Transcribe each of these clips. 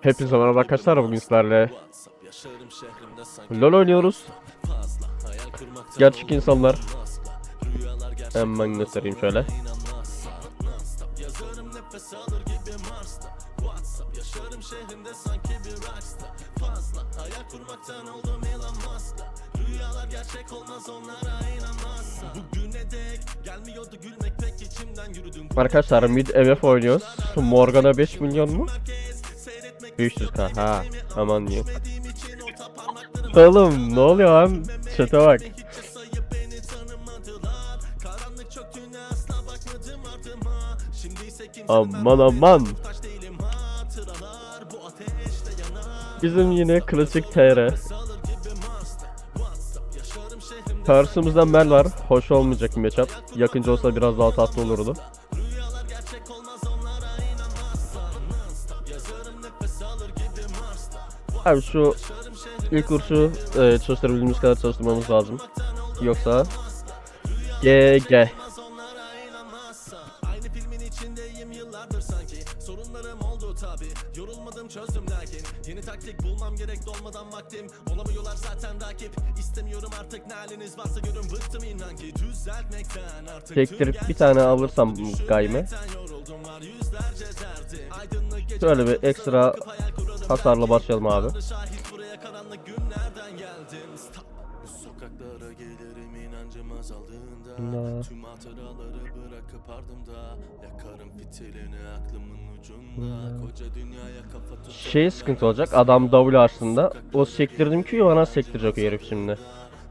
Hepinize merhaba arkadaşlar bugün sizlerle LoL oynuyoruz. Gerçek insanlar. Hemen göstereyim şöyle. Arkadaşlar mid MF oynuyoruz. Morgana 5 milyon mu? 500k ha aman yok. Oğlum ne oluyor lan? Çete bak. Aman aman. Bizim yine klasik TR. Karşımızda Mel var. Hoş olmayacak bir matchup. Yakınca olsa biraz daha tatlı olurdu. Abi şu ilk kursu e, çalıştırabildiğimiz kadar çalıştırmamız lazım. Yoksa yıllardır sanki Sorunlarım oldu çözdüm lakin Yeni taktik bulmam gerek dolmadan vaktim Olamıyorlar zaten rakip İstemiyorum artık ne haliniz varsa görün Bıktım inan ki düzeltmekten Artık Çektirip bir tane alırsam gayme. Şöyle bir ekstra hasarla başlayalım abi. sokaklara gelirim inancım azaldığında Allah. Tüm hatıraları bırakıp ardımda Yakarım fitilini aklımın ucunda Koca dünyaya kafa tut Şey sıkıntı olacak. Adam W açtığında o sektirdim ki bana sektirecek o herif şimdi.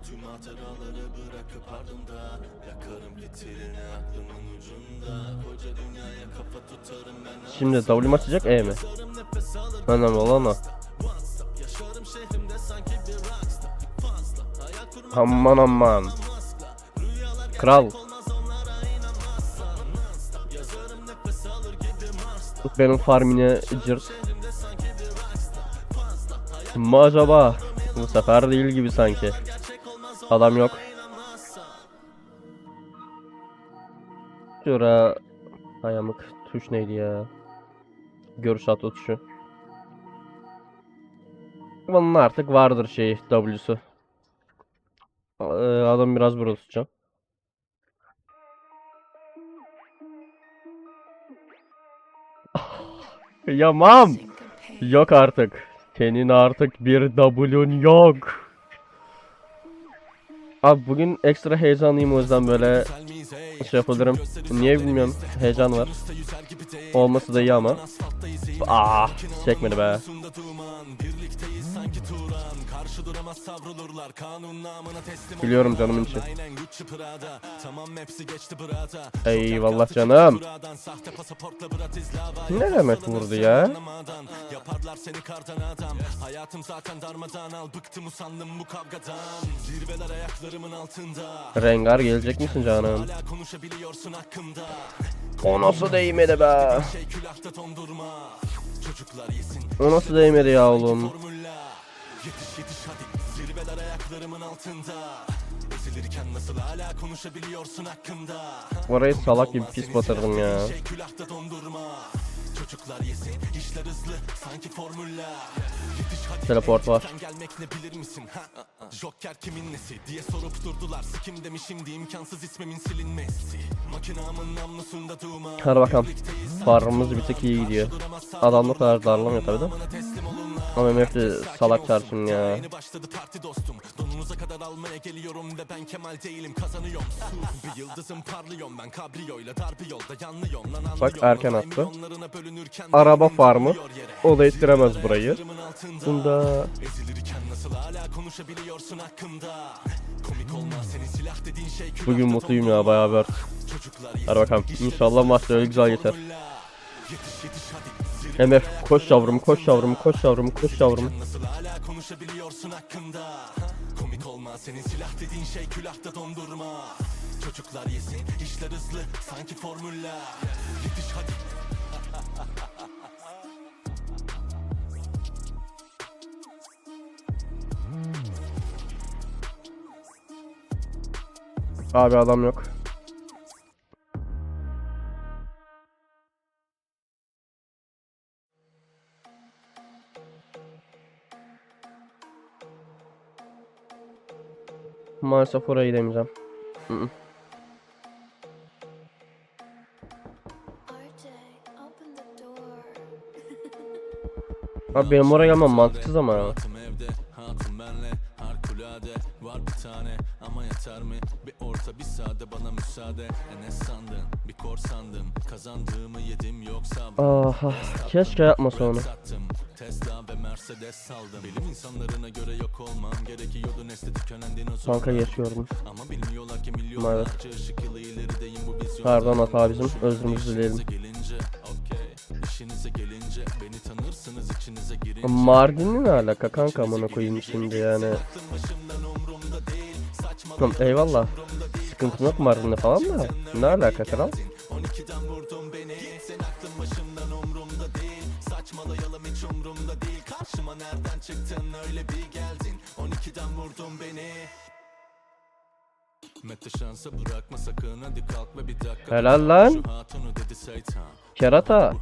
Tüm hatıraları bırakıp ardımda Yakarım fitilini aklımın ucunda Koca dünyaya kafa tutarım ben Şimdi W açacak E mi? Önemli olan o. Aman aman. Kral. Benim farmine cırt. Mı acaba? Bu sefer değil gibi sanki. Adam yok. Şura ayamık tuş neydi ya? Görüş atı tuşu. Bunun artık vardır şey W'su. Ee, Adam biraz burada tutacağım. Yamam. Yok artık. Senin artık bir W'un yok. Abi bugün ekstra heyecanlıyım o yüzden böyle şey yapabilirim. Niye bilmiyorum. Heyecan var. Olması da iyi ama. Ah, çekmedi be. Karşı duramaz savrulurlar. Kanun namına teslim Biliyorum canımın içi. Aynen Gucci Prada. Tamam hepsi geçti burada Eyvallah canım. Ne demek vurdu ya? Yaparlar seni kardan adam. Hayatım zaten darmadan al. Bıktım usandım bu kavgadan. Zirveler ayaklarımın altında. Rengar gelecek misin canım? Hala konuşabiliyorsun hakkımda. O nasıl değmedi be? Şey külahta dondurma. Çocuklar yesin. O nasıl değmedi ya oğlum? Yetiş yetiş hadi Zirveler ayaklarımın altında Ezilirken nasıl hala konuşabiliyorsun hakkımda Orayı salak gibi pis batırdım ya. Şey külahta dondurma Çocuklar yesin işler hızlı sanki hadi Teleport var. Gelmek ne bilir misin ha? Joker kimin nesi diye sorup durdular Sikim demişim de imkansız ismimin silinmesi Makinamın namlusunda duman Hadi bakalım. Farmımız bir tek iyi gidiyor. Adam o kadar darlamıyor tabi de. Teslim olun la Ama MF de salak çarpsın ya. Başladı parti dostum Donunuza kadar almaya geliyorum ve ben Kemal değilim kazanıyorum bir yıldızım parlıyorum ben kabriyoyla dar bir yolda yanlıyorum lan Bak erken attı. Araba farmı. O da ettiremez burayı. Bunda bugün mutluyum ya bayağı bir. Hadi bakalım. İnşallah maçta öyle güzel geçer. MF koş yavrum koş yavrum koş yavrum koş yavrum. Nasıl hala konuşabiliyorsun hakkında Ha? Komik olmaz senin silah dediğin şey külahta dondurma Çocuklar yesin işler hızlı sanki formülla Yetiş hadi Abi adam yok. Maalesef oraya gidemeyeceğim. Abi benim oraya gelmem mantıksız ama ya. Var bir tane ama yeter mi? Orta bir sade bana müsaade E ne sandın? Bir kor sandım Kazandığımı yedim yoksa Aha keşke yapmasa onu. Tesla ve Mercedes saldım Bilim insanlarına göre yok olmam Gerekiyordu nesli tükenen dinozorlar Banka geçiyordum. Ama bilmiyorlar ki milyonlarca ışık yılı ilerideyim bu vizyon Pardon hata bizim. Özrümüzü dileyelim. İşinize gelince beni tanırsınız içinize girince Mardin'in ne alaka kanka amına koyayım şimdi yani. Tamam eyvallah. Sıkıntım yok Mardin'de falan da. Ne alaka kral? 12'den vurdun beni Sen aklın başımdan umrumda değil Saçmalayalım hiç umrumda değil Karşıma nereden çıktın öyle bir geldin 12'den vurdun beni Mete şansa bırakma sakın hadi kalk ve bir dakika Helal lan. Kerata.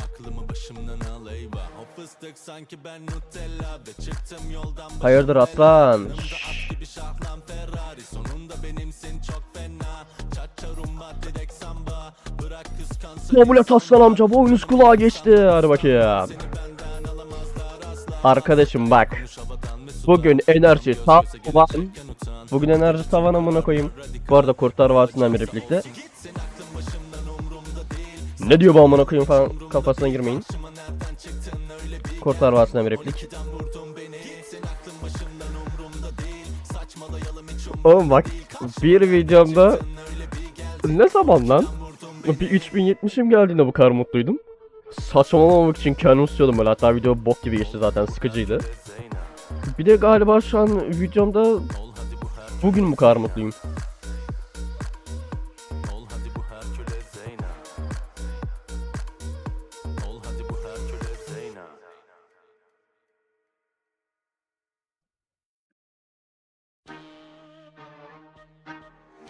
Bu Aklımı başımdan al eyvah O fıstık sanki ben Nutella Ve çıktım yoldan Hayırdır aslan? At gibi şahlan Ferrari Sonunda benimsin çok fena Çaça rumba direkt samba Bırak kıskansın Kabul et aslan amca boynuz kulağa geçti. Hadi bakayım. Arkadaşım bak. Bugün enerji tavan. Bugün enerji tavan amına koyayım. Bu arada Kurtlar Vadisi'nden bir replikte. Ne diyor bu amına koyayım falan kafasına girmeyin. Kurtlar Vadisi'nden bir replik. Oğlum bak bir videomda ne zaman lan? Bir 3070'im geldiğinde bu kadar mutluydum. Saçmalamamak için kendimi tutuyordum böyle hatta video bok gibi geçti zaten sıkıcıydı. Bir de galiba şu an videomda bugün bu kadar mutluyum.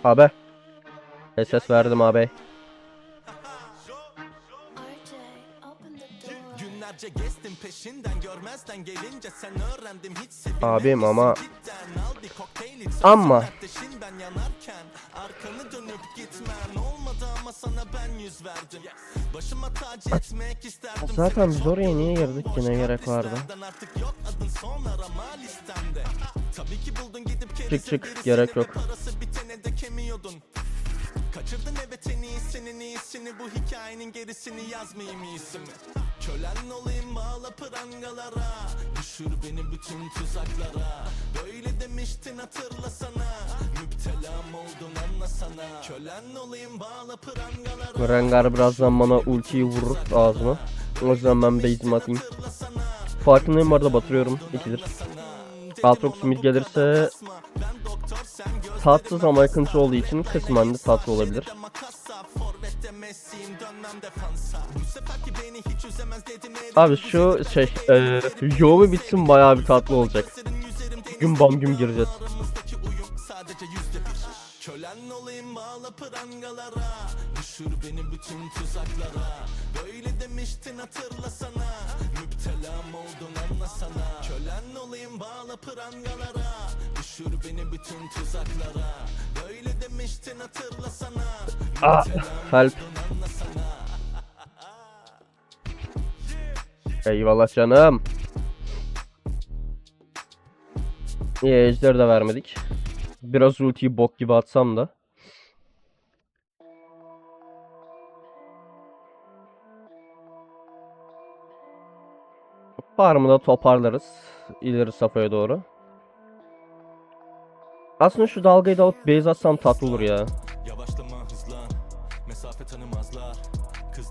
Abi. SS verdim abi. Tac etmek isterdim. zaten biz oraya niye girdik ki? Ne gerek vardı? Çık çık gerek yok. Kaçırdın evet en iyisinin iyisini Bu hikayenin gerisini yazmayayım iyisi mi? Kölen olayım bağla prangalara Düşür beni bütün tuzaklara Böyle demiştin hatırlasana Müptelam oldun anlasana Kölen olayım bağla prangalara Rengar birazdan bana ultiyi vurur ağzıma. O yüzden ben base'imi atayım. Farkındayım arada batırıyorum. ikidir. Aatrox mid gelirse tatsız ama yakıncı olduğu için kısmen de tatlı olabilir. Abi şu şey eee yoğu bitsin bayağı bir tatlı olacak. Gün bam gün gireceğiz. Kölen olayım bağla prangalara Düşür beni bütün tuzaklara Böyle demiştin hatırlasana Müptelam oldun anlasana Kölen olayım bağla prangalara Düşür beni bütün tuzaklara Böyle demiştin hatırlasana Ah, help. Eyvallah canım. İyi ejder de vermedik. Biraz ultiyi bok gibi atsam da. Farmı da toparlarız. İleri safhaya doğru. Aslında şu dalgayı da alıp base atsam tatlı olur ya.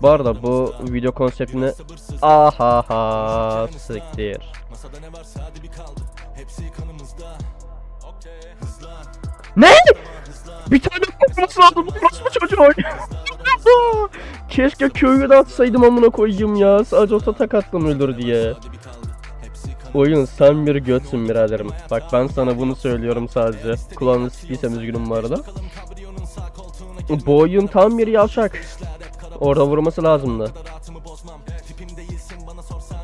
Bu arada bu video konseptini aha siktir. Masada ne bir tane olması lazım. Burası mı çocuğu Keşke köyü de atsaydım amına koyayım ya. Sadece olsa tak attım ölür diye. Oyun sen bir götsün biraderim. Bak ben sana bunu söylüyorum sadece. Kulağını sikiysem üzgünüm bu arada. Bu oyun tam bir yavşak. Orada vurması lazımdı. Rahatımı bozmam Tipim değilsin bana sorsan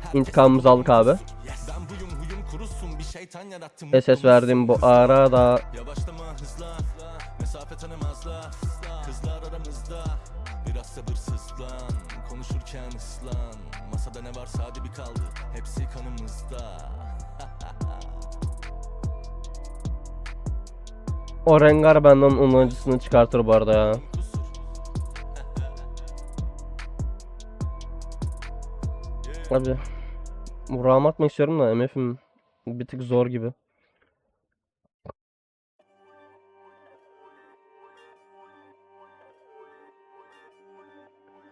Herkes İntikamımızı aldık abi. yarattım SS verdim bu arada. Konuşurken O rengar benden onun acısını çıkartır bu arada ya. Abi. Burak'ımı atmak istiyorum da MF'im bir tık zor gibi.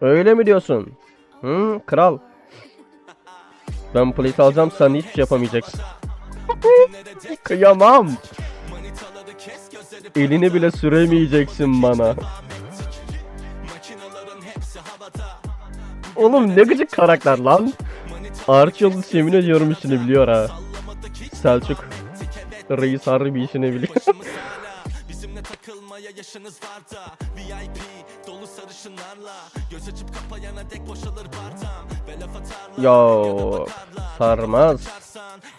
Öyle mi diyorsun? Hı, kral. Ben plate alacağım sen hiçbir şey yapamayacaksın. Kıyamam. Elini bile süremeyeceksin bana. Oğlum ne gıcık karakter lan. Arch Yıldız yemin ediyorum işini biliyor ha. Selçuk. Reis harbi işini biliyor. Bizimle takılmaya yaşınız var da VIP dolu sarışınlarla Göz açıp kapayana dek boşalır bardağım Ve laf atarlar Yo, sarmaz.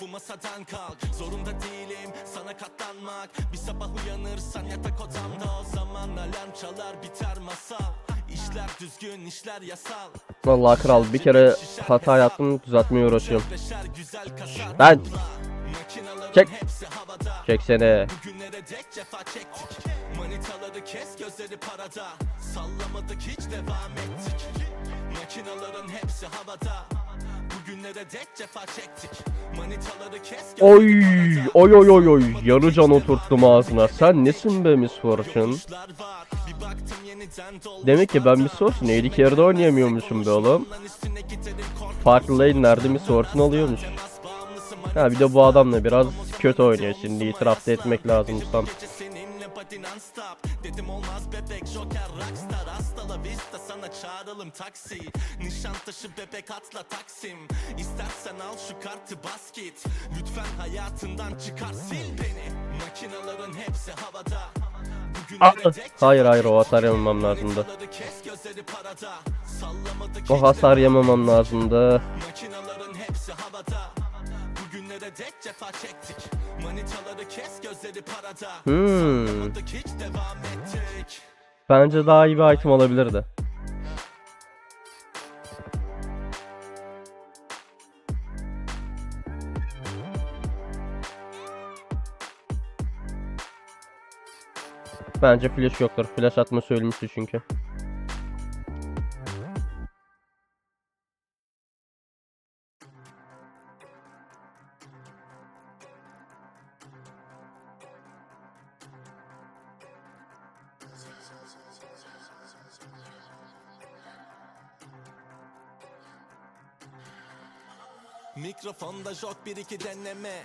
Bu masadan kalk Zorunda değilim sana katlanmak Bir sabah uyanırsan yatak odamda O zaman alarm çalar biter masal İşler düzgün işler yasal. Vallahi kral bir kere hata yaptım düzeltmeye uğraşıyorum. Ben Çek. çeksene. Manitaları kes gözleri parada. Sallamadık hiç devam ettik. Makinaların hepsi havada Bugünlere dek cefa çektik Manitaları kes Oy oy oy oy oy yarıcan oturttum ağzına. Sen nesin be Miss Fortune? Demek ki ben Miss Fortune eğri yerde oynayamıyormuşum be oğlum. Farklı lane'lerde Miss Fortune alıyormuş. Ha bir de bu adam da biraz kötü oynuyor şimdi itiraf etmek lazım tam. Seninle body non-stop. Dedim olmaz bebek joker rockstar. Hasta la vista sana çağıralım taksi. Nişantaşı bebek atla taksim. İstersen al şu kartı bas git. Lütfen hayatından çıkar sil beni. Makinaların hepsi havada. Hayır hayır o hasar yememem lazımdı. O hasar yememem lazımdı. Makinaların hepsi havada. Bugünlere dek cefa çektik Manitaları kes gözleri parada Hmm. Hiç devam ettik Bence daha iyi bir item olabilirdi. Bence flash yoktur. Flash atma söylemişti çünkü. Jok bir iki deneme.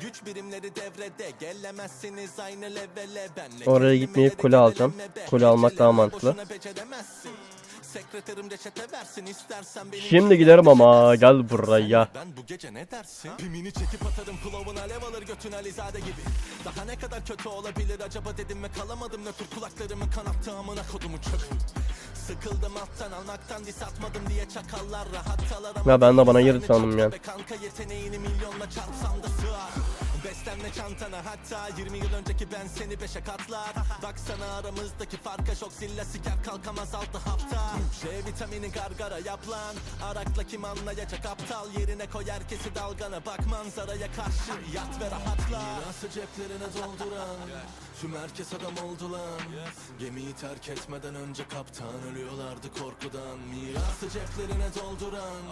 Güç birimleri devrede. Gelemezsiniz aynı levele. Benle Oraya gitmeyip kule alacağım. Kule almak daha mantıklı. Sekreterim reçete versin istersen beni Şimdi giderim ama gel buraya. Ben bu gece ne dersin? Pimini çekip atarım flow'un alev alır götün Alizade gibi Daha ne kadar kötü olabilir acaba dedim ve kalamadım nötr kulaklarımı kanattı amına kodumu çöp Sıkıldım alttan almaktan dis atmadım diye çakallar rahattalar ama Ya ben de bana yeri sandım ya. kanka yeteneğini milyonla çarpsam da sığar Beslenme çantana hatta 20 yıl önceki ben seni beşe katlar. Baksana aramızdaki farka şok zilla siker kalkamaz altı hafta. C vitamini gargara yap lan. Arakla kim anlayacak aptal? Yerine koy herkesi dalgana. Bak manzaraya karşı Yat ve rahatla. Mirası ceplerine dolduran Tüm herkes adam oldu lan. Gemiyi terk etmeden önce kaptan Ölüyorlardı korkudan. Mirası ceplerine dolduran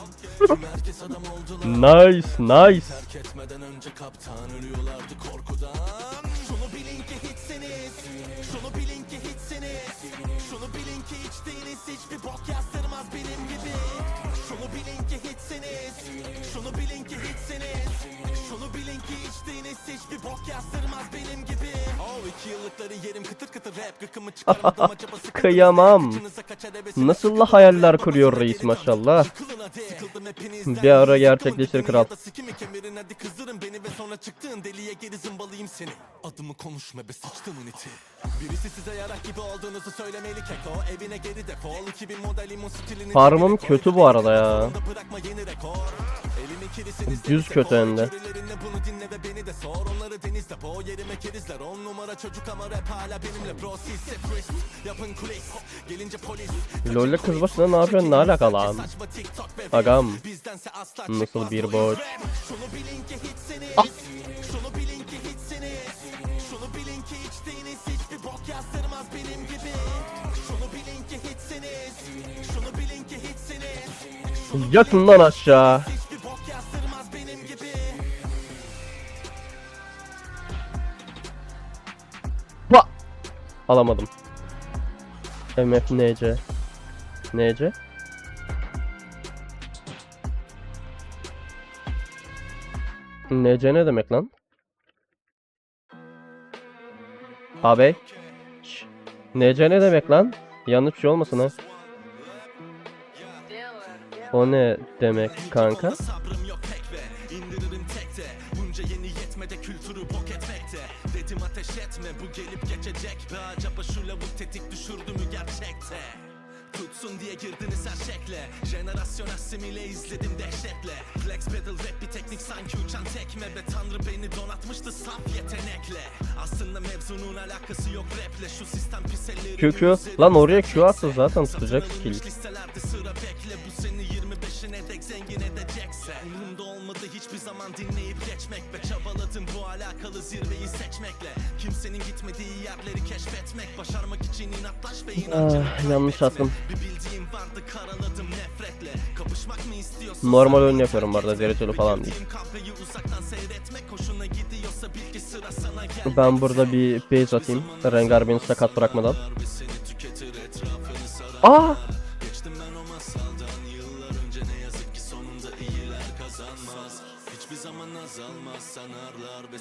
Tüm herkes adam oldu lan. Nice nice. Terk etmeden önce kaptan ölüyorlardı korkudan. Şunu bilin ki hiçsiniz. Şunu bilin ki hiçsiniz. Şunu bilin ki içtiğiniz hiçbir bok yazdırmaz benim gibi. Şunu bilin ki hiçsiniz. Şunu bilin ki hiçsiniz. Şunu bilin ki içtiğiniz hiçbir bok yazdırmaz benim gibi. Oh iki yıllıkları yerim. Kıtır kıtır rap Gıkımı çıkarmadım. Acaba? Kıyamam. Nasıl sıkıntınız hayaller kuruyor reis maşallah. Bir ara gerçekleşir kral. sikimi kemirin hadi kızdırın beni ve sonra çıktığın deliye geri zımbalayayım seni. Adımı konuşma be sıçtımın iti Birisi size yarak gibi olduğunuzu söylemeli keko. Evine geri defol. 2000 model limon stilini koy. kötü bu arada ya. Bırakma yeni rekor. Düz seni kötü hem de. Bunu dinle ve beni de sor. Onları denizde bo yerime kerizler. On numara çocuk ama rap hala benimle bro Siz separist yapın kulis. Gelince polis. LoL'le kız başına ne yapıyorsun? Ne alaka lan? Agam. Nasıl bir rap. Şunu bilin ki hiçsiniz Ah. Şunu bilin ki hiçsiniz Şunu içtiğiniz hiçbir bok yazdırmaz benim gibi Şunu bilin ki hiçsiniz Şunu bilin ki hiçsiniz Şunu Yatın lan aşağı. hiçbir bok yazdırmaz benim gibi Pa! Alamadım. MF NC. NC? NC ne demek lan? Abi. NC ne demek lan? Yanlış bir şey olmasın ha. O ne demek kanka? Dedim ateş etme bu gelip geçecek be Acaba şu lavuk tetik düşürdü mü gerçekte Tutsun diye girdiniz her şekle. Jenerasyon asimile izledim dehşetle. Flex battle rap bir teknik sanki uçan tekme. Be tanrı beni donatmıştı saf yetenekle. Aslında mevzunun alakası yok raple. Şu sistem pis elleri Q Q. Lan oraya Q attı zaten tutacak skill. listelerde sıra bekle. Bu seni 25'ine dek zengin edecekse Umurumda olmadı hiçbir zaman dinleyip geçmek Ve çabaladım bu alakalı zirveyi seçmekle Kimsenin gitmediği yerleri keşfetmek Başarmak için inatlaş ve inancını Ah, yanlış attım. Bir bildiğim vardı karaladım nefretle Kapışmak mı istiyorsun? Normal oyun yapıyorum bu arada, dereceli falan değil. Ben burada bir base atayım. Rengar beni sakat bırakmadan. ve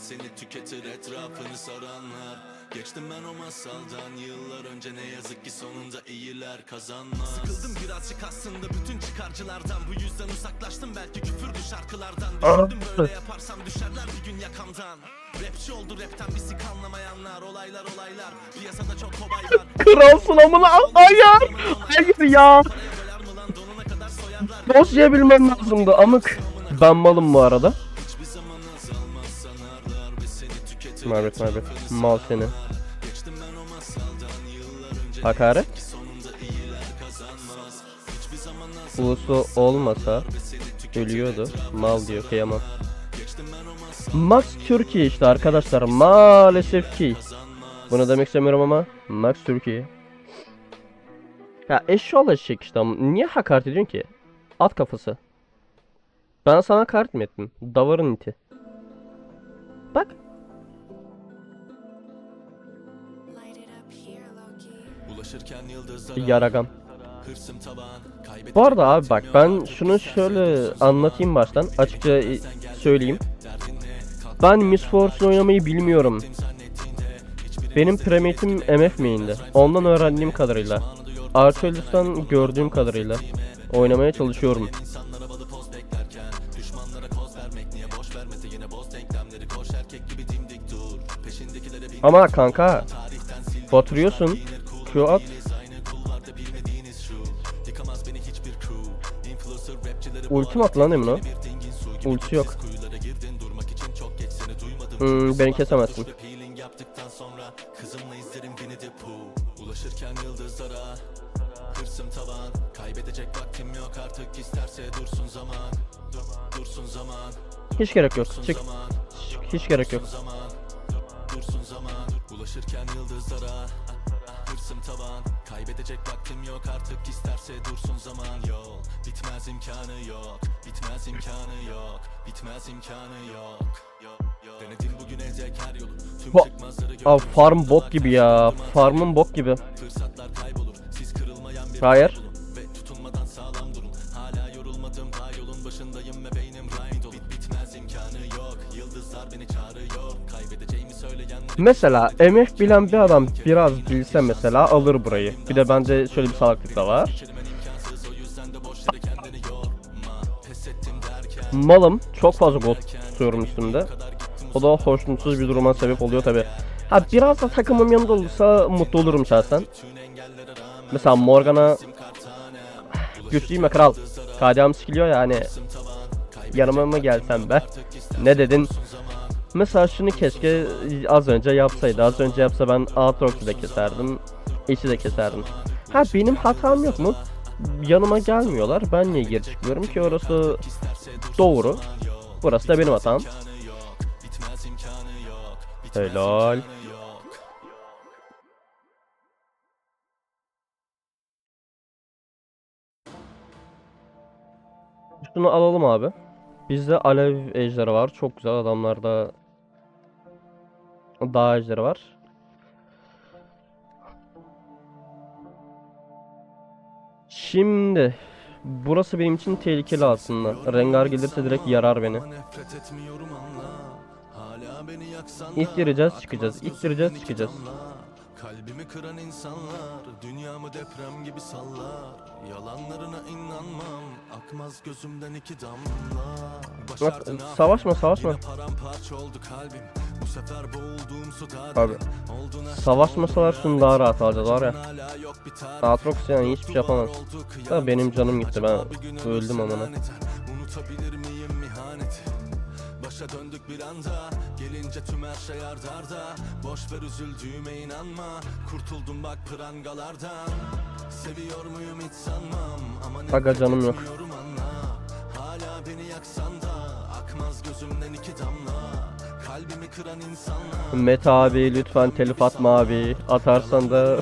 seni tüketir etrafını saranlar Geçtim ben o masaldan yıllar önce ne yazık ki sonunda iyiler kazanmaz Sıkıldım birazcık aslında bütün çıkarcılardan Bu yüzden uzaklaştım belki küfürdü şarkılardan Düşündüm böyle yaparsam düşerler bir gün yakamdan Rapçi oldu rapten bir sik anlamayanlar Olaylar olaylar piyasada çok kobay var Kralsın amına hayır. Hayır ya. Dosya bilmem lazımdı amık. Ben malım bu arada. Mabet mabet. Mal seni. Hakaret. Ulusu olmasa ölüyordu. Mal diyor kıyamam. Max Türkiye işte arkadaşlar maalesef ki. Bunu demek istemiyorum ama Max Türkiye. Ya eşşoğlu eşek işte niye hakaret ediyorsun ki? At kafası. Ben sana hakaret mi ettim? Davarın iti. Kaybedecek Bu arada abi bak ben şunu şöyle anlatayım baştan. Açıkça söyleyeyim. Ben Miss Force oynamayı bilmiyorum. Benim premate'im MF main'di. Ondan öğrendiğim kadarıyla. Archelaus'tan gördüğüm kadarıyla. Oynamaya çalışıyorum. Ama kanka batırıyorsun. Q at. Ultim at lan emin o. bir dingin su gibi Ulti yok. Hmm, beni kesemezsin. Hiç gerek yok. Çık. Hiç gerek yok. Tavan Kaybedecek vaktim yok artık isterse dursun zaman Yol. Bitmez imkanı yok Bitmez imkanı yok Bitmez imkanı yok. Denedim bugün dek her yolu. Tüm Fa- çıkmazları Abi farm bok gibi ya. Farmın bok gibi. Fırsatlar kaybolur. Siz kırılmayan bir Hayır. Mesela emek bilen bir adam biraz bilse mesela alır burayı. Bir de bence şöyle bir salaklık da var. Malım çok fazla gold tutuyorum üstümde. O da hoşnutsuz bir duruma sebep oluyor tabi. Ha biraz da takımım yanında olursa mutlu olurum şahsen. Mesela Morgana güçlüyüm ya kral. KDA'm sikiliyor ya hani yanıma mı gelsen be? Ne dedin? Mesela şunu keşke az önce yapsaydı. Az önce yapsa ben Aatrox'u da keserdim. Eşi de keserdim. Ha benim hatam yok mu? Yanıma gelmiyorlar. Ben niye geri çıkmıyorum ki orası doğru. Burası da benim hatam. Helal. Şunu alalım abi. Bizde alev ejderi var. Çok güzel adamlarda dağ ejderi var. Şimdi burası benim için tehlikeli aslında. Rengar gelirse direkt yarar beni. Akmaz çıkacağız. İki çıkacağız. Kalbimi kıran insanlar Dünyamı deprem gibi sallar Yalanlarına inanmam Akmaz gözümden iki damla Başardın Bak, savaşma, aferin. savaşma. Yine paramparça oldu kalbim Bu sefer boğulduğum suda Abi, Savaşmasalar şunu daha rahat alacağız var ya. Tarif. Aatrox yani hiçbir şey yapamaz. Da benim canım gitti ben öldüm amına. Unutabilir miyim? Başa döndük bir anda Gelince tüm her şey ardarda Boş ver üzüldüğüme inanma Kurtuldum bak prangalardan Seviyor muyum hiç sanmam Ama Aga canım yok. anla Hala beni yaksan da Akmaz gözümden iki damla Kalbimi kıran insanlar Mete abi lütfen telif atma abi. Atarsan da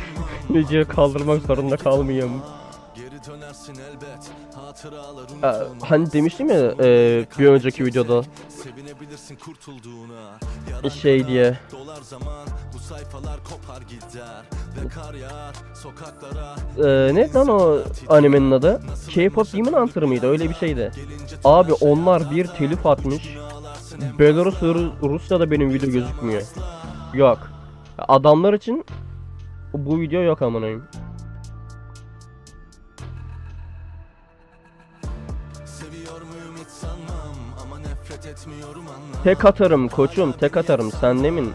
videoyu kaldırmak zorunda kalmayayım. Dönersin elbet Hatıralar Ee, unutulmaz hani demiştim ya e, bir önceki videoda Sevinebilirsin kurtulduğuna Şey diye. Dolar zaman bu sayfalar kopar gider Ve kar yağar sokaklara e, ne lan o animenin adı? K-pop Demon Hunter mıydı? Öyle bir şeydi. Abi onlar bir telif atmış. Belarus Rusya'da benim video gözükmüyor. Yok. Adamlar için bu video yok amına Tek atarım koçum tek atarım sen demin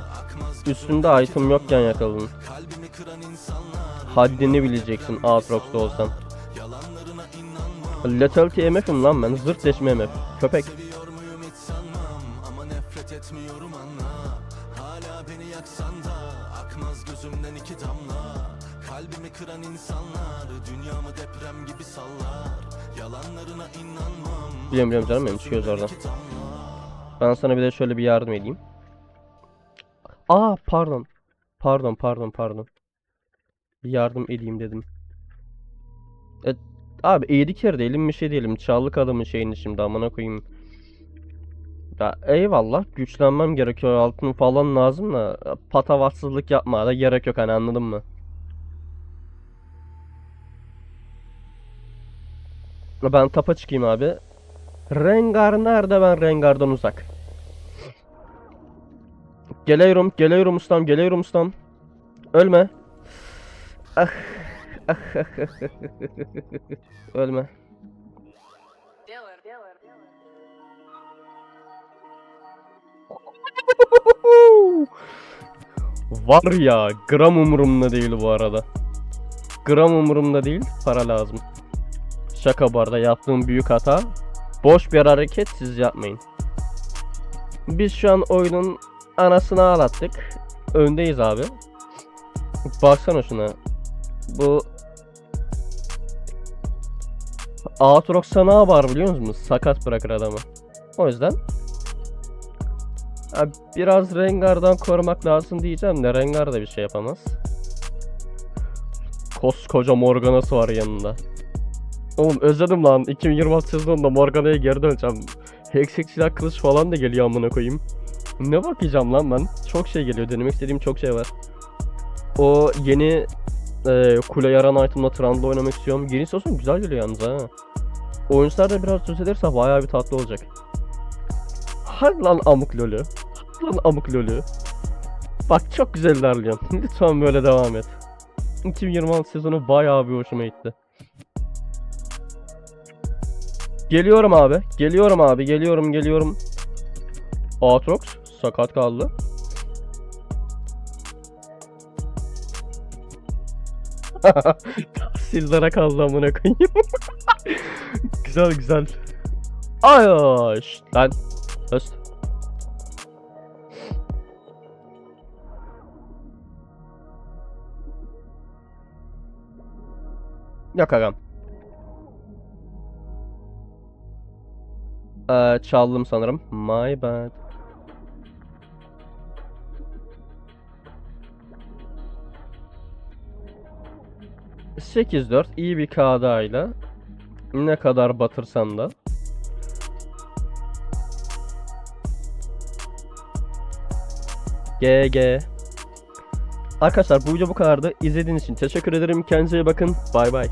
üstünde item yokken yakaladın. Haddini bileceksin Aatrox'ta olsan. Lethality MF'im lan ben zırt deşme MF. Köpek. Kalbimi kıran insanlar Dünyamı deprem gibi sallar Yalanlarına inanmam Biliyorum biliyorum canım benim çıkıyoruz oradan. Ben sana bir de şöyle bir yardım edeyim. Aa pardon. Pardon pardon pardon. Bir yardım edeyim dedim. E, abi eğri kere değilim bir şey diyelim. Çağlık adamın şeyini şimdi amına koyayım. Ya eyvallah güçlenmem gerekiyor altın falan lazım da patavatsızlık yapmaya da gerek yok hani anladın mı? Ben tapa çıkayım abi. Rengar nerede ben Rengar'dan uzak. Geliyorum, geliyorum ustam, geliyorum ustam. Ölme. Ah. ah, ah, ah, ah, ah. Ölme. Var ya, gram umurumda değil bu arada. Gram umurumda değil, para lazım. Şaka bu arada yaptığım büyük hata. Boş bir hareket siz yapmayın. Biz şu an oyunun anasını ağlattık. Öndeyiz abi. Baksana şuna. Bu Aatrox'a ne var biliyor musunuz? Sakat bırakır adamı. O yüzden biraz Rengar'dan korumak lazım diyeceğim de Rengar da bir şey yapamaz. Koskoca Morgana'sı var yanında. Oğlum özledim lan. 2026 sezonunda Morgana'ya geri döneceğim. Hexek silah kılıç falan da geliyor amına koyayım. Ne bakacağım lan ben? Çok şey geliyor. Denemek istediğim çok şey var. O yeni e, kule yaran item'la Trundle oynamak istiyorum. Yeni sezon güzel geliyor yalnız ha. Oyuncular da biraz düzelirse bayağı bir tatlı olacak. Hadi lan amık lolü. Hadi lan amık lolü. Bak çok güzel ilerliyorsun. Lütfen böyle devam et. 2026 sezonu bayağı bir hoşuma gitti. Geliyorum abi. Geliyorum abi. Geliyorum geliyorum. Aatrox sakat kaldı. Sildara kaldı amına koyayım. güzel güzel. Ay şşt lan. Höst. Yok agam. Ee, çaldım sanırım. My bad. Sekiz dört iyi bir KDA ne kadar batırsan da GG Arkadaşlar bu video bu kadardı. İzlediğiniz için teşekkür ederim. Kendinize iyi bakın. Bay bay.